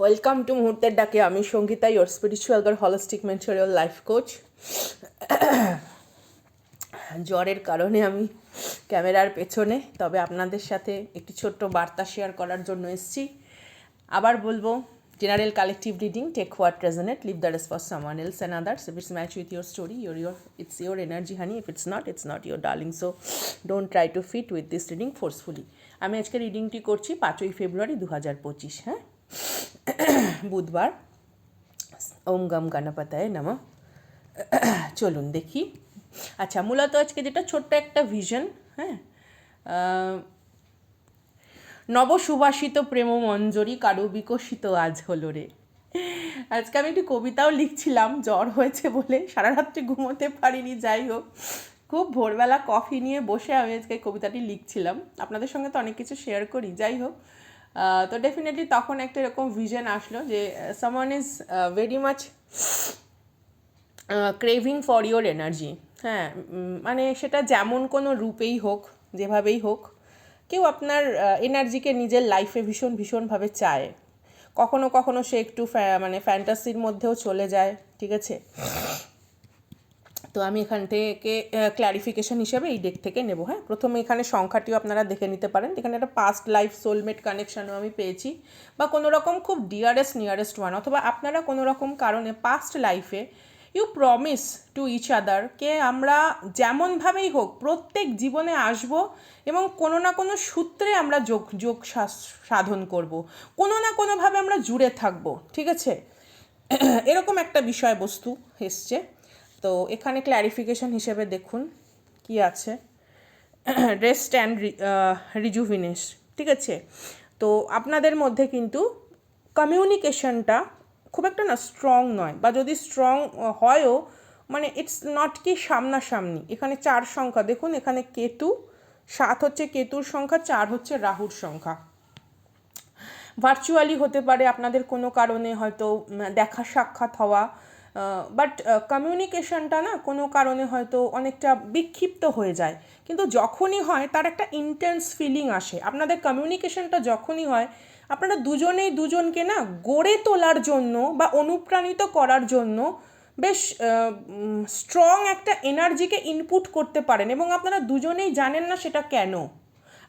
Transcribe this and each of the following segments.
Welcome to মুহূর্তের ডাকে আমি সঙ্গীতা ইয়োর স্পিরিচুয়াল গার হলিস্টিক মেন্টারিয়াল লাইফ কোচ জ্বরের কারণে আমি ক্যামেরার পেছনে, তবে আপনাদের সাথে একটি ছোট্ট বার্তা শেয়ার করার জন্য এসছি। আবার বলব general collective reading take what resonate leave the rest for someone else and others if it's match with your story your your it's your energy honey if it's not it's not your darling so don't try to fit with this reading forcefully আমি আজকে রিডিংটি করছি পাঁচই ফেব্রুয়ারি দু হাজার পঁচিশ হ্যাঁ? বুধবার। ওম গম গণপতায় নম। চলুন দেখি। আচ্ছা মূলত আজকে যেটা ছোট্ট একটা ভিশন হ্যাঁ আহ, নবসুবাসিত প্রেম মঞ্জরি কারও বিকশিত আজ হলো রে। আজকে আমি একটি কবিতাও লিখছিলাম জ্বর হয়েছে বলে সারা রাত্রি ঘুমোতে পারিনি যাই হোক। খুব ভোরবেলা কফি নিয়ে বসে আমি আজকে কবিতাটি লিখছিলাম। আপনাদের সঙ্গে তো অনেক কিছু শেয়ার করি যাই হোক। তো ডেফিনেটলি তখন একটা এরকম ভিজন আসলো যে someone is very much craving for your energy হ্যাঁ মানে সেটা যেমন কোনো রূপেই হোক, যেভাবেই হোক, কেউ আপনার এনার্জিকে নিজের লাইফে ভীষণ, ভীষণভাবে চায়। কখনো কখনো সে একটু মানে ফ্যান্টাসির মধ্যেও চলে যায়, ঠিক আছে? তো আমি এখান থেকে ক্ল্যারিফিকেশন হিসেবে এই ডেক থেকে নেব হ্যাঁ? প্রথমে এখানে সংখ্যাটিও আপনারা দেখে নিতে পারেন। এখানে একটা পাস্ট লাইফ সোলমেট কানেকশানও আমি পেয়েছি। বা কোনো রকম খুব ডিয়ারেস্ট নিয়ারেস্ট ওয়ান অথবা আপনারা কোনো রকম কারণে পাস্ট লাইফে you promise to each other কে আমরা যেমনভাবেই হোক প্রত্যেক জীবনে আসব এবং কোনো না কোনো সূত্রে আমরা যোগ যোগ সাধন করব। কোনো না কোনোভাবে আমরা জুড়ে থাকব, ঠিক আছে? এরকম একটা বিষয়বস্তু এসছে। তো এখানে ক্ল্যারিফিকেশন হিসেবে দেখুন কি আছে। রেস্ট অ্যান্ড রিজুভিনেস ঠিক আছে? তো আপনাদের মধ্যে কিন্তু কমিউনিকেশনটা খুব একটা না স্ট্রং নয়, বা যদি স্ট্রং হয়ও মানে ইটস নট কি সামনাসামনি। এখানে চার সংখ্যা, দেখুন এখানে কেতু, সাত হচ্ছে কেতুর সংখ্যা, চার হচ্ছে রাহুর সংখ্যা। ভার্চুয়ালি হতে পারে, আপনাদের কোনো কারণে হয়তো দেখা সাক্ষাৎ হওয়া বাট কমিউনিকেশনটা না কোনো কারণে হয়তো অনেকটা বিক্ষিপ্ত হয়ে যায়। কিন্তু যখনই হয়, তার একটা ইন্টেন্স ফিলিং আসে। আপনাদের কমিউনিকেশনটা যখনই হয়, আপনারা দুজনেই দুজনকে না গড়ে তোলার জন্য বা অনুপ্রাণিত করার জন্য বেশ স্ট্রং একটা এনার্জিকে ইনপুট করতে পারেন। এবং আপনারা দুজনেই জানেন না সেটা কেন।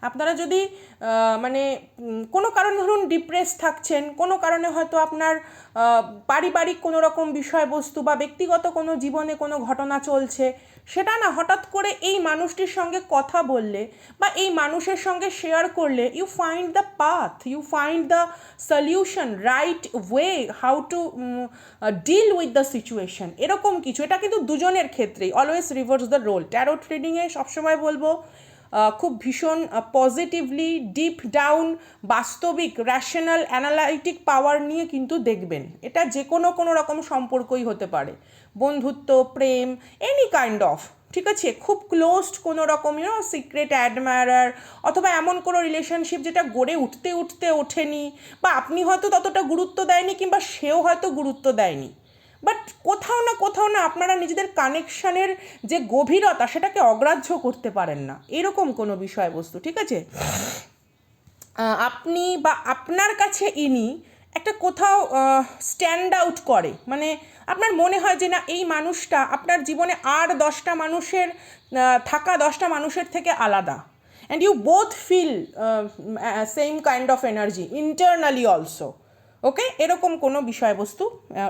আপনারা যদি মানে কোনো কারণে ধরুন ডিপ্রেস থাকছেন, কোনো কারণে হয়তো আপনার পারিবারিক কোনো রকম বিষয়বস্তু বা ব্যক্তিগত কোনো জীবনে কোনো ঘটনা চলছে, সেটা না, হঠাৎ করে এই মানুষটির সঙ্গে কথা বললে বা এই মানুষের সঙ্গে শেয়ার করলে you find the path you find the solution right way how to deal with the situation এরকম কিছু, এটা কিন্তু দুজনের ক্ষেত্রেই always reverse the role tarot রিডিংয়ে সবসময় বলব খুব ভীষণ পজিটিভলি ডিপ ডাউন বাস্তবিক র্যাশনাল অ্যানালাইটিক পাওয়ার নিয়ে কিন্তু দেখবেন। এটা যে কোনো কোনো রকম সম্পর্কই হতে পারে। বন্ধুত্ব, প্রেম এনি কাইন্ড অফ ঠিক আছে? খুব ক্লোজড কোনো রকম ইউনো সিক্রেট অ্যাডমায়ারার অথবা এমন কোনো রিলেশনশিপ যেটা গড়ে উঠতে উঠতে ওঠেনি, বা আপনি হয়তো ততটা গুরুত্ব দেয়নি, কিংবা সেও হয়তো গুরুত্ব দেয়নি। বাট কোথাও না কোথাও না আপনারা নিজেদের কানেকশানের যে গভীরতা সেটাকে অগ্রাহ্য করতে পারেন না। এরকম কোনো বিষয়বস্তু, ঠিক আছে? আপনি বা আপনার কাছে ইনি একটা কোথাও স্ট্যান্ড আউট করে। মানে আপনার মনে হয় যে না, এই মানুষটা আপনার জীবনে আর দশটা মানুষের থাকা দশটা মানুষের থেকে আলাদা। And you both feel same kind of energy internally also okay? এরকম কোনো বিষয়বস্তু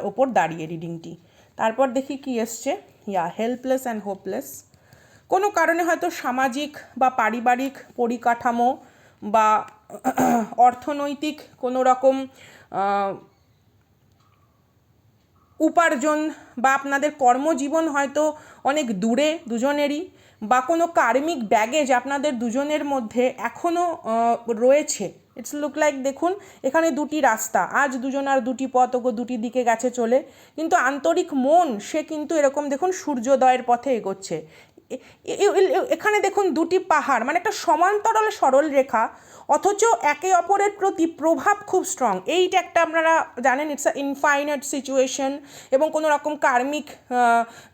ওপর দাঁড়িয়ে রিডিংটি তারপর দেখি কি এসছে। ইয়া হেল্পলেস অ্যান্ড হোপলেস কোনো কারণে হয়তো সামাজিক বা পারিবারিক পরিকাঠামো বা অর্থনৈতিক কোনো রকম উপার্জন বা আপনাদের কর্মজীবন হয়তো অনেক দূরে দুজনেরই বা কোনো কার্মিক ব্যাগেজ আপনাদের দুজনের মধ্যে এখনও রয়েছে। ইটস লুক লাইক দেখুন, এখানে দুটি রাস্তা। আজ দুজন আর দুটি পথ, ওগো দুটি দিকে গেছে চলে। কিন্তু আন্তরিক মন, সে কিন্তু এরকম, দেখুন, সূর্যোদয়ের পথে এগোচ্ছে। এখানে দেখুন দুটি পাহাড় মানে একটা সমান্তরাল সরল রেখা, অথচ একে অপরের প্রতি প্রভাব খুব স্ট্রং এইটা একটা আপনারা জানেন ইটস আ ইনফাইনাইট সিচুয়েশন এবং কোনো রকম কার্মিক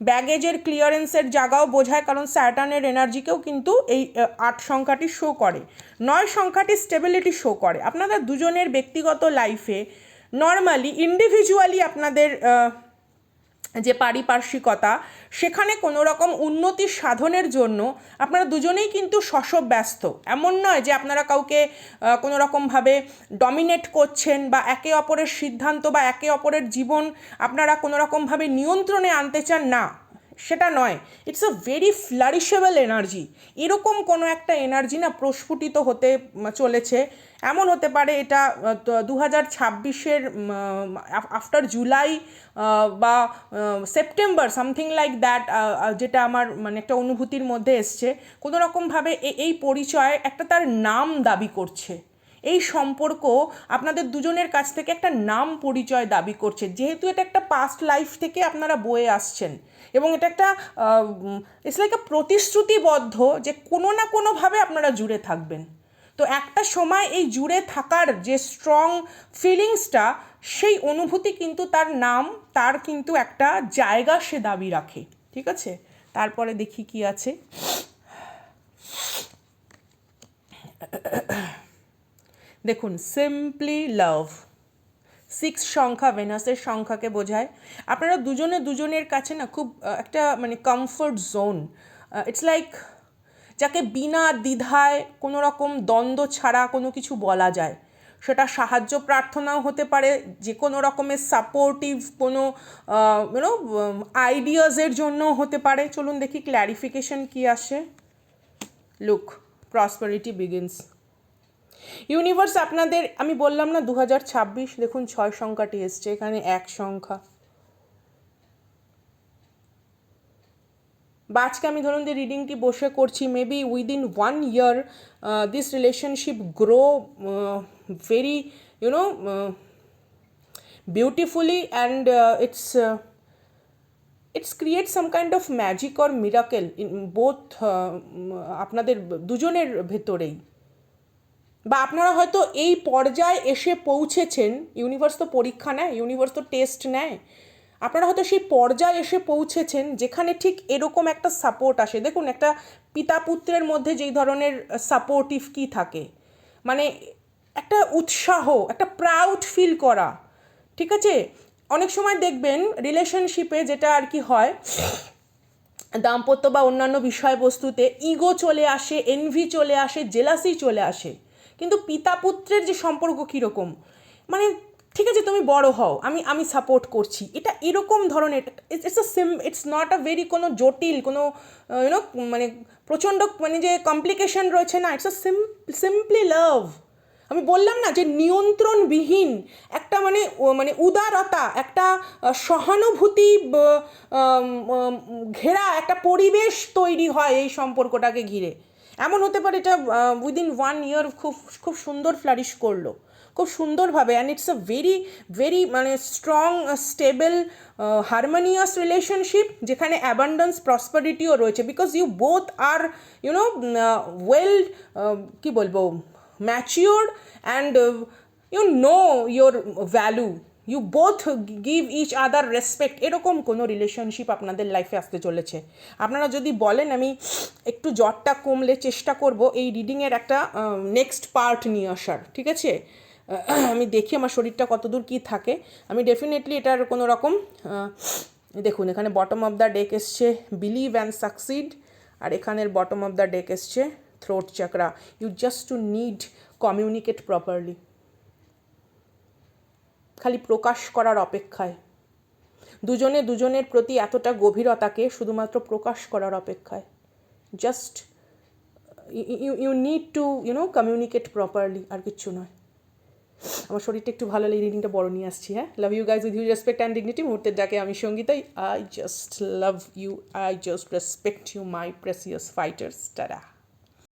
ব্যাগেজের ক্লিয়ারেন্সের জায়গাও বোঝায়, কারণ স্যাটার্নের এনার্জিকেও কিন্তু এই আট সংখ্যাটি শো করে। নয় সংখ্যাটি স্টেবিলিটি শো করে। আপনাদের দুজনের ব্যক্তিগত লাইফে নর্মালি ইন্ডিভিজুয়ালি আপনাদের যে পারিপার্শ্বিকতা, সেখানে কোনো রকম উন্নতি সাধনের জন্য আপনারা দুজনেই কিন্তু শশব ব্যস্ত। এমন নয় যে আপনারা কাউকে কোনো রকমভাবে ডমিনেট করছেন বা একে অপরের সিদ্ধান্ত বা একে অপরের জীবন আপনারা কোনো রকমভাবে নিয়ন্ত্রণে আনতে চান না। সেটা নয় it's a very flourishable energy এরকম কোনো একটা এনার্জি না প্রস্ফুটিত হতে চলেছে। এমন হতে পারে এটা দু হাজার ছাব্বিশের আফটার জুলাই বা সেপ্টেম্বর সামথিং লাইক দ্যাট যেটা আমার মানে একটা অনুভূতির মধ্যে এসছে। কোনো রকমভাবে এই পরিচয় একটা তার নাম দাবি করছে। এই সম্পর্ক আপনাদের দুজনের কাছ থেকে একটা নাম পরিচয় দাবি করছে। যেহেতু এটা একটা পাস্ট লাইফ থেকে আপনারা বয়ে আসছেন এবং এটা একটা ইটস লাইক আ প্রতিশ্রুতিবদ্ধ যে কোনো না কোনোভাবে আপনারা জুড়ে থাকবেন। তো একটা সময় এই জুড়ে থাকার যে স্ট্রং ফিলিংসটা সেই অনুভূতি কিন্তু তার নাম, তার কিন্তু একটা জায়গা সে দাবি রাখে। ঠিক আছে? তারপরে দেখি কি আছে। দেখুন সিম্পলি লাভ সিক্স সংখ্যা ভেনাসের সংখ্যাকে বোঝায়। আপনারা দুজনে দুজনের কাছে না খুব একটা মানে কমফোর্ট জোন ইটস লাইক যাকে বিনা দ্বিধায় কোনো রকম দ্বন্দ্ব ছাড়া কোনো কিছু বলা যায়। সেটা সাহায্য প্রার্থনাও হতে পারে, যে কোনো রকমের সাপোর্টিভ কোনো ইউনো আইডিয়াসের জন্যও হতে পারে। চলুন দেখি ক্ল্যারিফিকেশন কি আসে। লুক প্রসপারিটি বিগিনস ইউনিভার্স আপনাদের, আমি বললাম না দু হাজার ছাব্বিশ, দেখুন ছয় সংখ্যাটি এসছে, এখানে এক সংখ্যা। বা আজকে আমি ধরুন যে রিডিংটি বসে করছি maybe within one year this relationship grow very you know beautifully and it's it's create some kind of magic or miracle in both আপনাদের, দুজনের ভেতরেই। বা আপনারা হয়তো এই পর্যায়ে এসে পৌঁছেছেন ইউনিভার্স তো পরীক্ষা নেয় ইউনিভার্স তো টেস্ট নেয়। আপনারা হয়তো সেই পর্যায়ে এসে পৌঁছেছেন যেখানে ঠিক এরকম একটা সাপোর্ট আসে। দেখুন, একটা পিতা পুত্রের মধ্যে যেই ধরনের সাপোর্টিভ কি থাকে? মানে একটা উৎসাহ, একটা প্রাউড ফিল করা। ঠিক আছে? অনেক সময় দেখবেন রিলেশনশিপে যেটা আর কি হয়, দাম্পত্য বা অন্যান্য বিষয়বস্তুতে ইগো চলে আসে এনভি চলে আসে জেলাসি চলে আসে। কিন্তু পিতা পুত্রের যে সম্পর্ক কীরকম? মানে ঠিক আছে, তুমি বড় হও, আমি আমি সাপোর্ট করছি। এটা এরকম ধরনের it's a sim it's not a very কোনো জটিল, কোনো ইউনো মানে প্রচণ্ড মানে যে কমপ্লিকেশন রয়েছে না ইটস আ সিম সিম্পলি লাভ আমি বললাম না যে নিয়ন্ত্রণবিহীন একটা মানে মানে উদারতা, একটা সহানুভূতি ঘেরা একটা পরিবেশ তৈরি হয় এই সম্পর্কটাকে ঘিরে। এমন হতে পারে এটা উইদিন ওয়ান ইয়ার খুব খুব সুন্দর ফ্লারিশ করল। খুব সুন্দরভাবে and it's a very very মানে স্ট্রং স্টেবল হারমোনিয়াস রিলেশনশিপ যেখানে অ্যাবান্ডেন্স প্রসপারিটিও রয়েছে। Because you both are you know well কি বলব mature and you know your value you both give each other respect এরকম কোনো রিলেশনশিপ আপনাদের লাইফে আসতে চলেছে। আপনারা যদি বলেন, আমি একটু জ্বরটা কমলে চেষ্টা করব এই রিডিংয়ের একটা নেক্সট পার্ট নিয়ে আসার, ঠিক আছে? আমি দেখি আমার শরীরটা কতদূর কী থাকে। আমি ডেফিনেটলি এটার কোনো রকম দেখুন, এখানে বটম অফ দ্য ডেক এসছে বিলিভ অ্যান্ড সাকসিড আর এখানের বটম অফ দ্য ডেক এসছে throat chakra you just to need communicate properly খালি প্রকাশ করার অপেক্ষায়। দুজনে দুজনের প্রতি এতটা গভীরতাকে শুধুমাত্র প্রকাশ করার অপেক্ষায়। Just you you need to you know communicate properly আর কিচ্ছু নয়। আমার শরীরটা একটু ভালো লাগে রিডিংটা বড় নিয়ে আসছি হ্যাঁ? Love you guys with you respect and dignity মুহূর্তের ডাকে আমি সঙ্গীতাই। I just love you I just respect you my precious fighters টারা